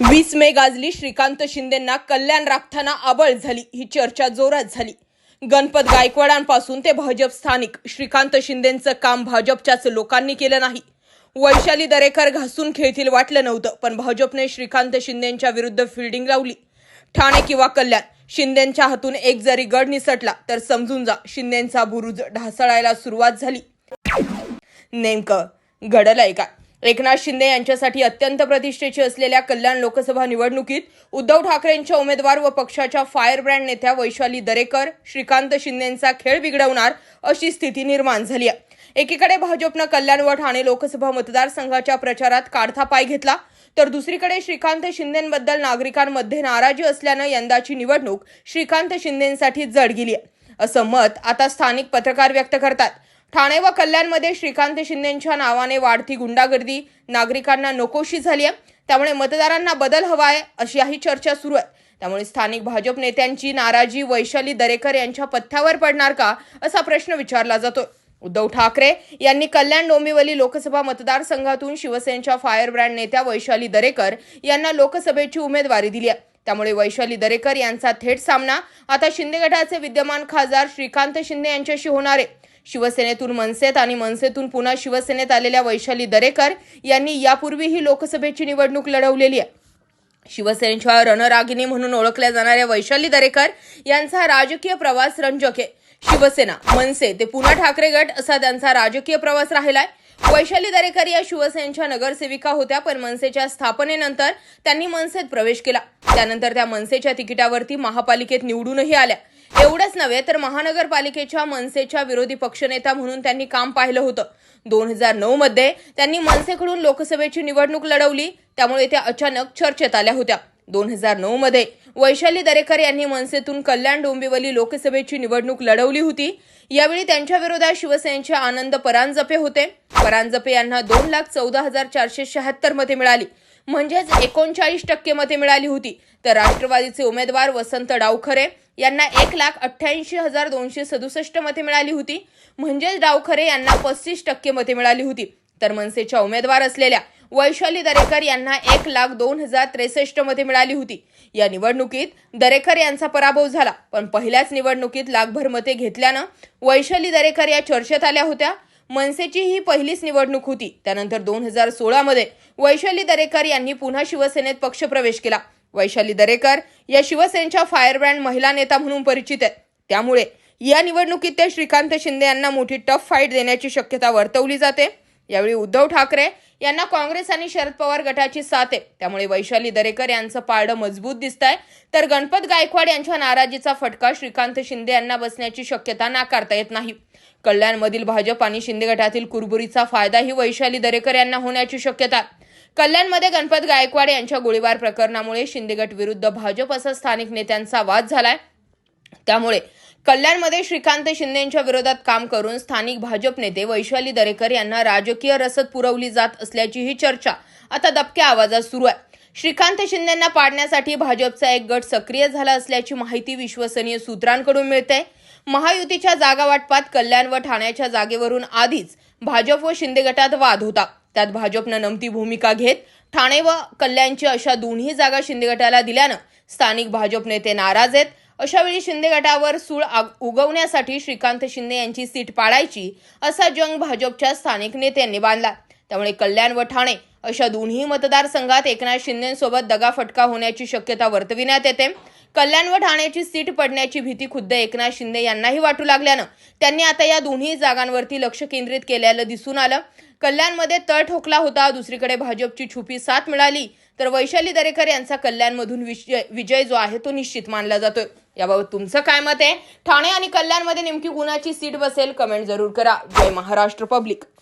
वीस मे गाजली श्रीकांत शिंदेंना कल्याण राखताना आबळ झाली ही चर्चा जोरात झाली. गणपत गायकवाडांपासून ते भाजप स्थानिक श्रीकांत शिंदेंचं काम भाजपच्याच लोकांनी केलं नाही. वैशाली दरेकर घासून खेळतील वाटलं नव्हतं पण भाजपने श्रीकांत शिंदेंच्या विरुद्ध फिल्डिंग लावली. ठाणे किंवा कल्याण शिंदेंच्या हातून एक जरी गड निसटला तर समजून जा शिंदेंचा बुरुज ढासळायला सुरुवात झाली. नेमकं घडलंय काय? एकनाथ शिंदे यांच्यासाठी अत्यंत प्रतिष्ठेची असलेल्या कल्याण लोकसभा निवडणुकीत उद्धव ठाकरेंच्या उमेदवार व पक्षाच्या फायरब्रँड नेत्या वैशाली दरेकर श्रीकांत शिंदेंचा खेळ बिघडवणार अशी स्थिती निर्माण झाली आहे. एकीकडे भाजपनं कल्याण व ठाणे लोकसभा मतदारसंघाच्या प्रचारात काढता पाय घेतला तर दुसरीकडे श्रीकांत शिंदेंबद्दल नागरिकांमध्ये नाराजी असल्यानं यंदाची निवडणूक श्रीकांत शिंदेंसाठी जड गेली आहे. असं मत आता स्थानिक पत्रकार व्यक्त करतात. ठाणे व कल्याणमध्ये श्रीकांत शिंदेंच्या नावाने वाढती गुंडागर्दी. नागरिकांना नकोशी झाली आहे त्यामुळे मतदारांना बदल हवा आहे अशीही चर्चा सुरू आहे. त्यामुळे स्थानिक भाजप नेत्यांची नाराजी वैशाली दरेकर यांच्या पथ्यावर पडणार का असा प्रश्न विचारला जातोय. उद्धव ठाकरे यांनी कल्याण डोंबिवली लोकसभा मतदारसंघातून शिवसेनेच्या फायर ब्रँड नेत्या वैशाली दरेकर यांना लोकसभेची उमेदवारी दिली आहे. त्यामुळे वैशाली दरेकर यांचा थेट सामना आता शिंदे गटाचे विद्यमान खासदार श्रीकांत शिंदे यांच्याशी होणार आहे. शिवसेनेतून मनसेत आणि मनसेतून पुन्हा शिवसेनेत आलेल्या वैशाली दरेकर यांनी यापूर्वीही लोकसभेची निवडणूक लढवलेली आहे. शिवसेनेच्या रणरागिनी म्हणून ओळखल्या जाणाऱ्या वैशाली दरेकर यांचा राजकीय प्रवास रंजक आहे. शिवसेना मनसे ते पुन्हा ठाकरे गट असा त्यांचा राजकीय प्रवास राहिलाय. वैशाली दरेकर या शिवसेनेच्या नगरसेविका होत्या पण मनसेच्या स्थापनेनंतर त्यांनी मनसेत प्रवेश केला. त्यानंतर त्या मनसेच्या तिकिटावरती महापालिकेत निवडूनही आल्या. एवढंच नव्हे तर महानगरपालिकेच्या मनसेच्या विरोधी पक्षनेता म्हणून त्यांनी काम पाहिलं होतं. दोन हजार नऊ मध्ये त्यांनी मनसेकडून लोकसभेची निवडणूक लढवली त्यामुळे त्या अचानक चर्चेत आल्या होत्या. दोन हजार नऊ मध्ये वैशाली दरेकर यांनी मनसेतून कल्याण डोंबिवली लोकसभेची निवडणूक लढवली होती. यावेळी त्यांच्या विरोधात शिवसेनेचे आनंद परांजपे होते. परांजपे यांना दोन लाख चौदा हजार चारशे शहात्तर मते मिळाली. म्हणजेच एकोणचाळीस टक्के मते मिळाली होती. तर राष्ट्रवादीचे उमेदवार वसंत डावखरे यांना एक लाख अठ्ठ्याऐंशी हजार दोनशे सदुसष्ट मते मिळाली होती. म्हणजेच डावखरे यांना पस्तीस टक्के मते मिळाली होती. तर मनसेच्या उमेदवार असलेल्या वैशाली दरेकर यांना एक लाख दोन हजार त्रेसष्ट मते मिळाली होती. या निवडणुकीत दरेकर यांचा पराभव झाला. पण पहिल्याच निवडणुकीत लाखभर मते घेतल्यानं वैशाली दरेकर या चर्चेत आल्या होत्या. मनसेची ही पहिलीच निवडणूक होती. त्यानंतर दोन हजार सोळामध्ये वैशाली दरेकर यांनी पुन्हा शिवसेनेत पक्षप्रवेश केला. वैशाली दरेकर या शिवसेनेच्या फायरब्रँड महिला नेता म्हणून परिचित आहेत. त्यामुळे या निवडणुकीत ते श्रीकांत शिंदे यांना मोठी टफ फाईट देण्याची शक्यता वर्तवली जाते. यावेळी उद्धव ठाकरे यांना काँग्रेस आणि शरद पवार गटाची साथ आहे. त्यामुळे वैशाली दरेकर यांचं पारडं मजबूत दिसत आहे तर गणपत गायकवाड यांच्या नाराजीचा फटका श्रीकांत शिंदे यांना बसण्याची शक्यता नाकारता येत नाही. कल्याणमधील भाजप आणि शिंदे गटातील कुरबुरीचा फायदाही वैशाली दरेकर यांना होण्याची शक्यता. कल्याणमध्ये गणपत गायकवाड यांच्या गोळीबार प्रकरणामुळे शिंदे गट विरुद्ध भाजप असा स्थानिक नेत्यांचा वाद झालाय. त्यामुळे कल्याणमध्ये श्रीकांत शिंदेच्या विरोधात काम करून स्थानिक भाजप नेते वैशाली दरेकर यांना राजकीय रसद पुरवली जात असल्याची ही चर्चा आता दबक्या आवाजात सुरू आहे. श्रीकांत शिंदेंना पाडण्यासाठी भाजपचा एक गट सक्रिय झाला असल्याची माहिती विश्वसनीय सूत्रांकडून मिळते. महायुतीच्या जागा वाटपात कल्याण व ठाण्याच्या जागेवरून आधीच भाजप व शिंदे गटात वाद होता. त्यात भाजपनं नमती भूमिका घेत ठाणे व कल्याणची अशा दोन्ही जागा शिंदे गटाला दिल्यानं स्थानिक भाजप नेते नाराज आहेत. अशावेळी शिंदे गटावर सूळ आग- उगवण्यासाठी श्रीकांत शिंदे यांची सीट पाडायची असा जंग भाजपच्या स्थानिक नेत्यांनी बांधला त्यामुळे कल्याण व ठाणे अशा दोन्ही मतदारसंघात एकनाथ शिंदेसोबत दगाफटका होण्याची शक्यता वर्तविण्यात येते. कल्याण व ठाण्याची सीट पडण्याची भीती खुद्द एकनाथ शिंदे यांनाही वाटू लागल्यानं त्यांनी आता या दोन्ही जागांवरती लक्ष केंद्रित केल्याचं दिसून आलं. कल्याणमध्ये तळ ठोकला होता दुसरीकडे भाजपची छुपी साथ मिळाली. तर वैशाली दरेकर यांचा कल्याणमधून विजय विजय जो आहे तो निश्चित मानला जातोय. याबाबत तुमचं काय मत आहे? ठाणे आणि कल्याणमध्ये नेमकी कुणाची सीट बसेल? कमेंट जरूर करा. जय महाराष्ट्र पब्लिक.